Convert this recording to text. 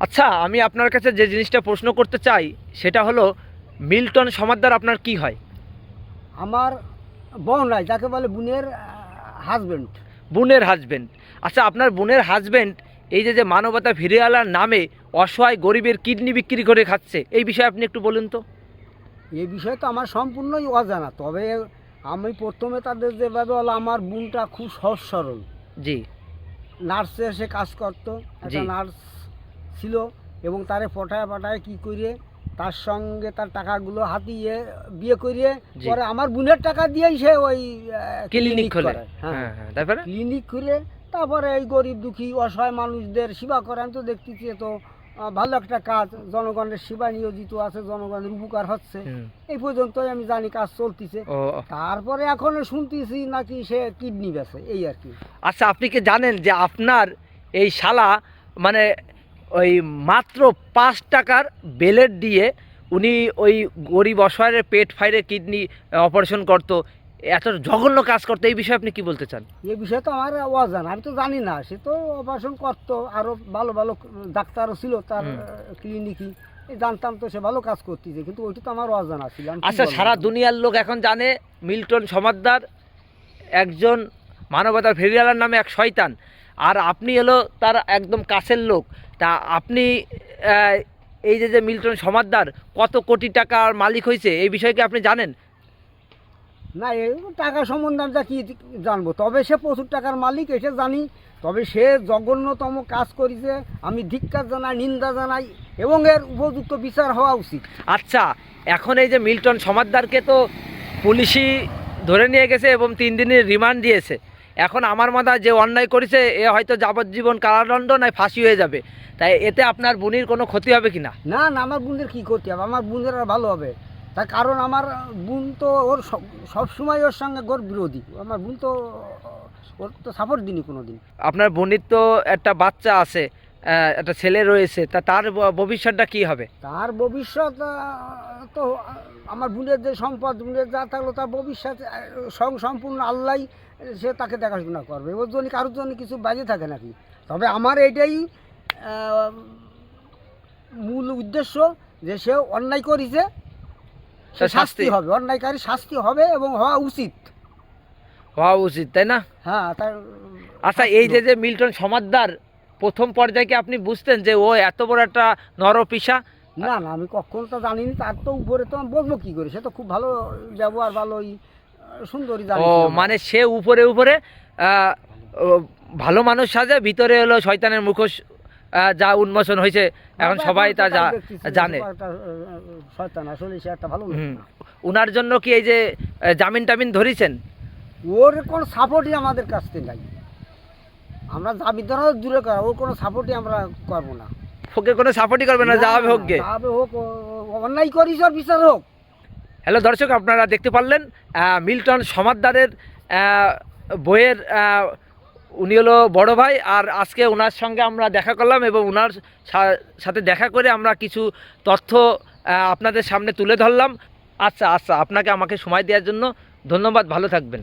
আচ্ছা আমি আপনার কাছে যে জিনিসটা প্রশ্ন করতে চাই সেটা হলো মিল্টন সমাদ্দার আপনার কি হয়? আমার বোন নাই যাকে বলে বোনের হাজবেন্ড বোনের হাজবেন্ড আচ্ছা আপনার বোনের হাজবেন্ড এই যে যে মানবতা ফিরে আলার নামে অসহায় গরিবের কিডনি বিক্রি করে খাচ্ছে এই বিষয়ে আপনি একটু বলুন তো। এই বিষয়ে তো আমার সম্পূর্ণই অজানা তবে আমি প্রথমে তাদের যেভাবে হলো আমার বোনটা খুব সহজ সরল। জি। নার্সে এসে কাজ করতো একটা নার্স ছিল এবং তারে পটায় পাটায় কি করে তার সঙ্গে তার টাকাগুলো হাতিয়ে বিয়ে করিয়ে পরে আমার বোনের টাকা দিয়েই সে ওই ক্লিনিক খোলে। হ্যাঁ। হ্যাঁ হ্যাঁ তারপরে? ক্লিনিক খুলে তারপরে এই গরিব দুঃখী অসহায় মানুষদের সেবা করে। আমি তো দেখতেছি তো ভালো একটা কাজ। জনগণের সেবা নিয়োজিত আছে জনগণের উপকার হচ্ছে। এই পর্যন্তই আমি জানি কাজ চলতেছে। তারপরে এখন শুনতেছি নাকি সে কিডনি বেছে এই আর কি। আচ্ছা আপনি কি জানেন যে আপনার এই শালা মানে ওই মাত্র পাঁচ টাকার বেলেট দিয়ে উনি ওই গরিব অসহায়ের পেট ফাইরে কিডনি অপারেশন করতো। এত জঘন্য কাজ করতো। এই বিষয়ে আপনি কি বলতে চান? এই বিষয়ে তো আমার অজানা আমি তো জানি না। সে তো অপারেশন করতো। আরও ভালো ভালো ডাক্তারও ছিল তার। ক্লিনিকই জানতাম তো সে ভালো কাজ করতেছে। কিন্তু ওইটা তো আমার অজানা ছিল আচ্ছা সারা দুনিয়ার লোক এখন জানে মিল্টন সমাদ্দার একজন মানবতার ফেরিয়ালার নামে এক শয়তান। আর আপনি এলো তার একদম কাছের লোক। তা আপনি এই যে যে মিল্টন সমাদ্দার কত কোটি টাকার মালিক হয়েছে এই বিষয়ে কি আপনি জানেন? না এই টাকা সম্বন্ধে আমি তা কি জানব তবে সে প্রচুর টাকার মালিক এসে জানি। তবে সে জঘন্যতম কাজ করেছে আমি ধিক্কার জানাই নিন্দা জানাই এবং এর উপযুক্ত বিচার হওয়া উচিত। আচ্ছা এখন এই যে মিল্টন সমাদ্দারকে তো পুলিশই ধরে নিয়ে গেছে এবং তিন দিনের রিমান্ড দিয়েছে। এখন আমার মাথায় যে অন্যায় করেছে এ হয়তো যাবজ্জীবন কারাদণ্ড নয় ফাঁসি হয়ে যাবে। তাই এতে আপনার বোনির কোনো ক্ষতি হবে কি না না না আমার বোনদের কী ক্ষতি হবে? আমার বোনদের আর ভালো হবে। তার কারণ আমার বোন তো ওর সব সময় ওর সঙ্গে গোর বিরোধী। আমার বোন তো ওর তো সাপোর্ট দিনি কোনো দিন আপনার বোনির তো একটা বাচ্চা আছে একটা ছেলে রয়েছে তা তার ভবিষ্যৎটা কি হবে? তার ভবিষ্যৎ তো আমার বোনের যে সম্পদ বোনের যা থাকল তার ভবিষ্যৎ সং- সম্পূর্ণ আল্লাহ সে তাকে দেখাশোনা করবে। ওর জন্য কারোর জন্য কিছু বাজে থাকে নাকি? তবে আমার এটাই মূল উদ্দেশ্য যে সে অন্যায় করেছে সে শাস্তি। শাস্তি। হবে অন্যায়কারী শাস্তি হবে এবং হওয়া উচিত। হওয়া উচিত তাই না? হ্যাঁ তার আচ্ছা এই যে যে মিল্টন সমাদ্দার প্রথম পর্যায়ে আপনি বুঝতেন যে ও এত বড় একটা নরপিসা না না আমি কখন তো জানিনি তার তো উপরে তো আমি বলব কি করে? সে তো খুব ভালো ব্যবহার ভালোই সুন্দরী জানি ও মানে সে উপরে উপরে ভালো মানুষ সাজে ভিতরে হলো শয়তানের মুখোশ যা উন্মোচন হয়েছে এখন সবাই তা যা- জানে। শয়তান আসলে সে একটা ভালো উনার জন্য কি এই যে জামিন টামিন ধরিছেন? ওর কোনো সাপোর্টই আমাদের কাছ থেকে নাই। আমরা দাবি ধরাও দূরে করা ওর কোনো সাপোর্টই আমরা করব না। ওকে কোনো সাপোর্টই করবে না যা হবে হোক গে হোক অন্যায় করিস ওর বিচার হোক। হ্যালো দর্শক আপনারা দেখতে পারলেন মিল্টন সমাদ্দারের বইয়ের উনি হলো বড় ভাই আর আজকে ওনার সঙ্গে আমরা দেখা করলাম এবং ওনার সাথে দেখা করে আমরা কিছু তথ্য আপনাদের সামনে তুলে ধরলাম। আচ্ছা আচ্ছা আপনাকে আমাকে সময় দেওয়ার জন্য ধন্যবাদ ভালো থাকবেন।